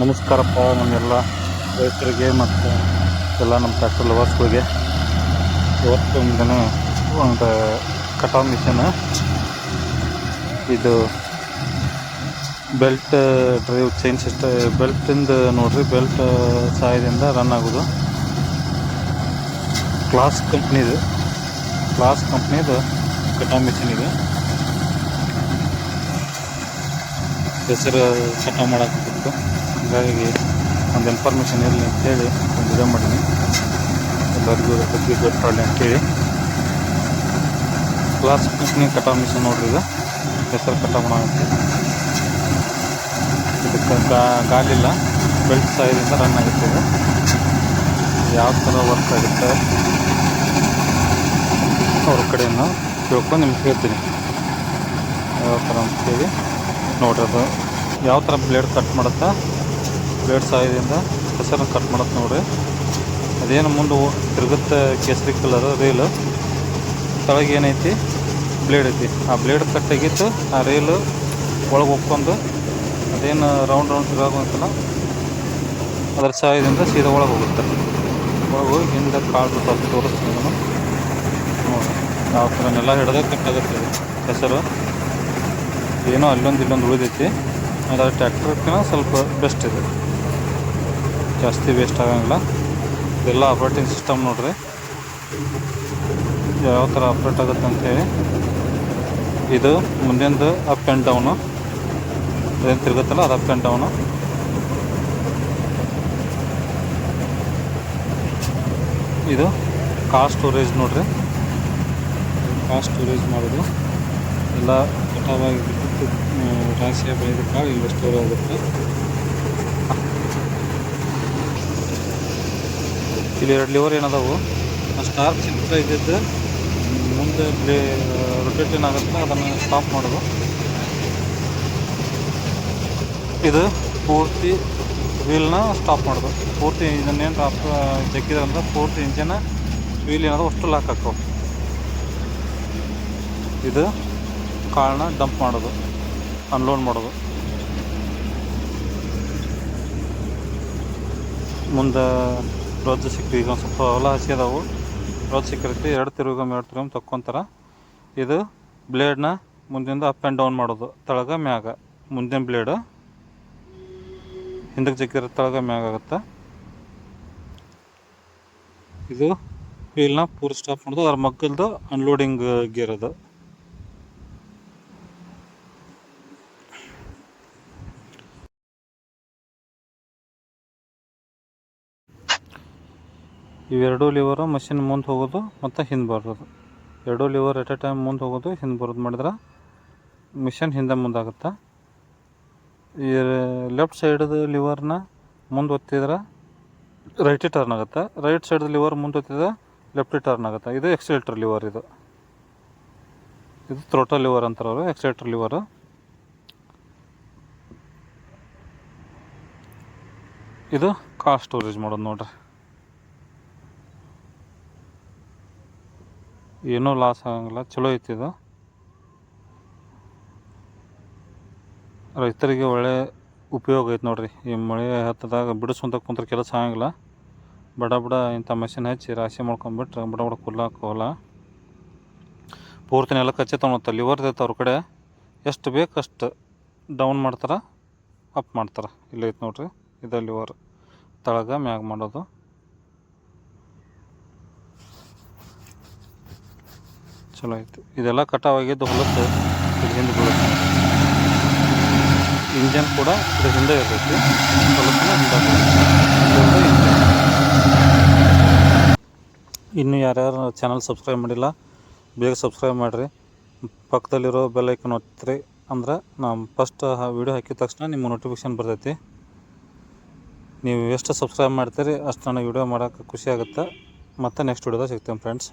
ನಮಸ್ಕಾರಪ್ಪ ನಮ್ಮೆಲ್ಲ ರೈತರಿಗೆ ಮತ್ತು ಎಲ್ಲ ನಮ್ಮ ಟ್ರ್ಯಾಕ್ಟರ್ ಲವರ್ಸ್ಗಳಿಗೆ. ಇವತ್ತು ದಿನ ಒಂದು ಕಟಾವ್ ಮಿಷನ್. ಇದು ಬೆಲ್ಟ್ ಡ್ರೈವ್ ಚೈನ್ ಸಿಸ್ಟ ಬೆಲ್ಟಿಂದ ನೋಡಿರಿ, ಬೆಲ್ಟ್ ಸಹಾಯದಿಂದ ರನ್ ಆಗೋದು. ಕ್ಲಾಸ್ ಕಂಪ್ನಿದು ಕ್ಲಾಸ್ ಕಂಪ್ನಿದು ಕಟಾವ್ ಮಿಷನ್ ಇದು. ಹೆಸರು ಕಟಾವ್ ಮಾಡಾಕಿತ್ತು ಹಾಗಾಗಿ ಒಂದು ಇನ್ಫಾರ್ಮೇಷನ್ ಇರಲಿ ಅಂತೇಳಿ ಒಂದು ವಿಡಿಯೋ ಮಾಡೀನಿ ಎಲ್ಲರಿಗೂ ಬಗ್ಗೆ ಗೊತ್ತಾಗಲಿ ಅಂತೇಳಿ. ಕ್ಲಾಸ್ ಕಂಪ್ನಿ ಕಟಾವ್ ಮಿಷನ್ ನೋಡ್ರಿ ಇದು. ಹೆಸರು ಕಟಾವ್ ಮಾಡೋಕ್ಕೆ ಇದಕ್ಕೆ ಗಾಲಿಲ್ಲ ಬೆಲ್ಟ್ ಸಹಾಯದಿಂದ ರನ್ ಆಗುತ್ತೆ ಇದು. ಯಾವ ಥರ ವರ್ಕ್ ಆಗುತ್ತೆ ಅವ್ರ ಕಡೆಯನ್ನು ತಿಳ್ಕೊಂಡು ನಿಮ್ಗೆ ಹೇಳ್ತೀನಿ. ಯಾವ ಥರ ಅಂತೇಳಿ. ನೋಡ್ರಿ ಅದು. ಯಾವ ಥರ ಬ್ಲೇಡ್ ಕಟ್ ಮಾಡುತ್ತಾ? ಬ್ಲೇಡ್ ಸಹಾಯದಿಂದ ಹೆಸರನ್ನ ಕಟ್ ಮಾಡುತ್ತೆ ನೋಡ್ರಿ. ಅದೇನು ಮುಂದೆ ತಿರುಗುತ್ತೆ ಕೇಸರಿ ಕಲರ್ ರೈಲು ಕೆಳಗೆ ಏನೈತಿ? ಬ್ಲೇಡ್ ಐತಿ. ಆ ಬ್ಲೇಡ್ ಕಟ್ ಆಗಿತ್ತು, ಆ ರೈಲು ಒಳಗೆ ಒಪ್ಕೊಂಡು ಅದೇನು ರೌಂಡ್ ರೌಂಡ್ ತಿರುಗಾಗುವಂತಲ್ಲ ಅದರ ಸಹಾಯದಿಂದ ಸೀದಾ ಒಳಗೆ ಹೋಗುತ್ತೆ. ಒಳಗೆ ಹೋಗಿ ಹಿಂದೆ ಕಾಳು ಬಿಟ್ಟು ತೋರಿಸ್ತೀನಿ ನಾನು. ನೋಡಿ ಯಾವ ಥರ ನೆಲ ಹಿಡ್ದಾಗ ಕಟ್ ಆಗುತ್ತೆ ಹೆಸರು. ಏನೋ ಅಲ್ಲೊಂದು ಇಲ್ಲೊಂದು ಉಳಿದೈತಿ. ಅದರ ಟ್ಯಾಕ್ಟ್ರಕ್ಕಿನ ಸ್ವಲ್ಪ ಬೆಸ್ಟ್ ಇದೆ. ಜಾಸ್ತಿ ವೇಸ್ಟ್ ಆಗಂಗಿಲ್ಲ. ಇದೆಲ್ಲ ಆಪ್ರೇಟಿಂಗ್ ಸಿಸ್ಟಮ್ ನೋಡ್ರಿ. ಯಾವ ಥರ ಆಪ್ರೇಟ್ ಆಗುತ್ತೆ ಅಂತೇಳಿ ಇದು ಮುಂದಿಂದು ಅಪ್ ಆ್ಯಂಡ್ ಡೌನು ಏನು ತಿರುಗುತ್ತಲ್ಲ ಅದು ಅಪ್ ಆ್ಯಂಡ್ ಡೌನು ಇದು ಕಾರ್ ಸ್ಟೋರೇಜ್ ನೋಡ್ರಿ. ಕಾರ್ ಸ್ಟೋರೇಜ್ ಮಾಡೋದು. ಎಲ್ಲ ಕಟಾವಾಗಿ ರಾಶಿಯ ಬೆಳೆದ ಕಾಳು ಇಲ್ಲಿ ಸ್ಟೋರ್ ಆಗುತ್ತೆ. ಇಲ್ಲಿ ಎರಡು ಲಿವರ್ ಏನದಾವು? ಸ್ಟಾರ್ ಚಿತ್ರ ಇದ್ದಿದ್ದು. ಮುಂದೆ ಇಲ್ಲಿ ರೊಟೇಟ್ ಏನಾಗುತ್ತೆ ಅದನ್ನು ಸ್ಟಾಪ್ ಮಾಡೋದು. ಇದು ಪೂರ್ತಿ ವೀಲ್ನ ಸ್ಟಾಪ್ ಮಾಡೋದು. ಪೂರ್ತಿ ಇದನ್ನೇನು ಟಾಪ್ ಜಗ್ಗಿದ್ರೆ ಪೂರ್ತಿ ಇಂಜನ್ ವೀಲ್ ಏನಾದ್ರು ಅಷ್ಟು ಲಾಕ್ ಹಾಕೋ ಇದು ಕಾಳನ್ನ ಡಂಪ್ ಮಾಡೋದು. ಅನ್ಲೋಡ್ ಮಾಡೋದು. ಮುಂದೆ ರೋಜ್ ಸಿಕ್ಕಿ ಈಗ ಒಂದು ಸ್ವಲ್ಪ ಹೊಲ ಹಸಿ ರೋಜ್ ಸಿಕ್ಕಿರುತ್ತೆ ಎರಡು ತಿರುಗಮ್ ಎರಡು ತಿರುಗಮ್ ತಕ್ಕೊಂತಾರ. ಇದು ಬ್ಲೇಡ್ನ ಮುಂದಿಂದ ಅಪ್ ಆ್ಯಂಡ್ ಡೌನ್ ಮಾಡೋದು. ತಳಗ ಮ್ಯಾಗ. ಮುಂದಿನ ಬ್ಲೇಡ್. ಹಿಂದಕ್ಕೆ ಜಗ್ಗಿರೋ ತಳಗ ಮ್ಯಾಗ ಆಗುತ್ತೆ. ಇದು ವೀಲ್ನ ಪೂರ್ ಸ್ಟಾಪ್ ಮಾಡೋದು. ಅದ್ರ ಮಗ್ಗಲ್ದು ಅನ್ಲೋಡಿಂಗ್ ಗೇರ್ ಅದು. ಇವೆರಡೂ ಲಿವರ್ ಮಷಿನ್ ಮುಂದೆ ಹೋಗೋದು ಮತ್ತು ಹಿಂದೆ ಬರೋದು. ಎರಡೂ ಲಿವರ್ ಎಟ್ ಎ ಟೈಮ್ ಮುಂದೆ ಹೋಗೋದು, ಹಿಂದೆ ಬರೋದು ಮಾಡಿದ್ರೆ ಮಿಷನ್ ಹಿಂದೆ ಮುಂದಾಗುತ್ತೆ? ಈ ಲೆಫ್ಟ್ ಸೈಡ್ದು ಲಿವರ್ನ ಮುಂದೆ ಒತ್ತಿದ್ರೆ ರೈಟ್ ಟರ್ನ್ ಆಗುತ್ತೆ? ರೈಟ್ ಸೈಡ್ದು ಲಿವರ್ ಮುಂದೆ ಒತ್ತಿದ್ರೆ ಲೆಫ್ಟ್ ಟರ್ನ್ ಆಗುತ್ತೆ? ಇದು ಎಕ್ಸಿಲೇಟರ್ ಲಿವರ್ ಇದು. ಇದು ಥ್ರೋಟಲ್ ಲಿವರ್ ಅಂತಾರವರು ಲಿವರು ಲಿವರ್ ಇದು ಕಾರ್ ಸ್ಟೋರೇಜ್ ಮಾಡೋದು ನೋಡ್ರಿ. ಏನೂ ಲಾಸ್ ಆಗಂಗಿಲ್ಲ. ಚಲೋ ಐತಿ ಇದು. ರೈತರಿಗೆ ಒಳ್ಳೆ ಉಪಯೋಗ ಐತೆ ನೋಡ್ರಿ. ಈ ಮಳೆ ಹತ್ತದಾಗ ಬಿಡಿಸ್ಕೊಂತ ಕುಂತ್ರೆ ಕೆಲಸ ಆಗಂಗಿಲ್ಲ. ಬಡ ಬಡ ಇಂಥ ಮಷಿನ್ ಹಚ್ಚಿ ರಾಶಿ ಮಾಡ್ಕೊಂಬಿಟ್ರೆ ಬಡ ಬಡ ಕುಲ್ಲಾಕ ಹೊಲ ನೆಲ ಕಚ್ಚೆ ತೊಗೊಳತ್ತ ಲಿವರ್ ಐತೆ ಅವ್ರ ಕಡೆ. ಎಷ್ಟು ಬೇಕು ಅಷ್ಟು ಡೌನ್ ಮಾಡ್ತಾರೆ ಅಪ್ ಮಾಡ್ತಾರೆ. ಇಲ್ಲೈತೆ ನೋಡ್ರಿ. ಇದು ಲಿವರ್ ತಳಗ ಮ್ಯಾಗ ಮಾಡೋದು. ಚಲೋ ಐತಿ ಇದೆಲ್ಲ ಕಟಾವಾಗಿದ್ದು ಹೊಲಕ್ಕೆ ಇದು ಹಿಂದೆ ಬೀಳುತ್ತೆ. ಇಂಜನ್ ಕೂಡ ಇದು ಹಿಂದೆ ಇರ್ತೈತಿ ಹೊಲಕ್ಕೂ ಹಿಂದೆ. ಇನ್ನು ಯಾರ್ಯಾರು ಚಾನಲ್ ಸಬ್ಸ್ಕ್ರೈಬ್ ಮಾಡಿಲ್ಲ, ಬೇಗ ಸಬ್ಸ್ಕ್ರೈಬ್ ಮಾಡಿರಿ. ಪಕ್ಕದಲ್ಲಿರೋ ಬೆಲ್ ಐಕನ್ ಒತ್ತಿರಿ, ಅಂದ್ರೆ ನಾವು ಫಸ್ಟ್ ವೀಡಿಯೋ ಹಾಕಿದ ತಕ್ಷಣ ನಿಮ್ಮ ನೋಟಿಫಿಕೇಶನ್ ಬರ್ತೈತಿ. ನೀವು ಎಷ್ಟು ಸಬ್ಸ್ಕ್ರೈಬ್ ಮಾಡ್ತೀರಿ ಅಷ್ಟು ನನಗೆ ವೀಡಿಯೋ ಮಾಡೋಕ್ಕೆ ಖುಷಿ ಆಗುತ್ತೆ. ಮತ್ತು ನೆಕ್ಸ್ಟ್ ವೀಡಿಯೋದಾಗ ಸಿಗ್ತೇನೆ ಫ್ರೆಂಡ್ಸ್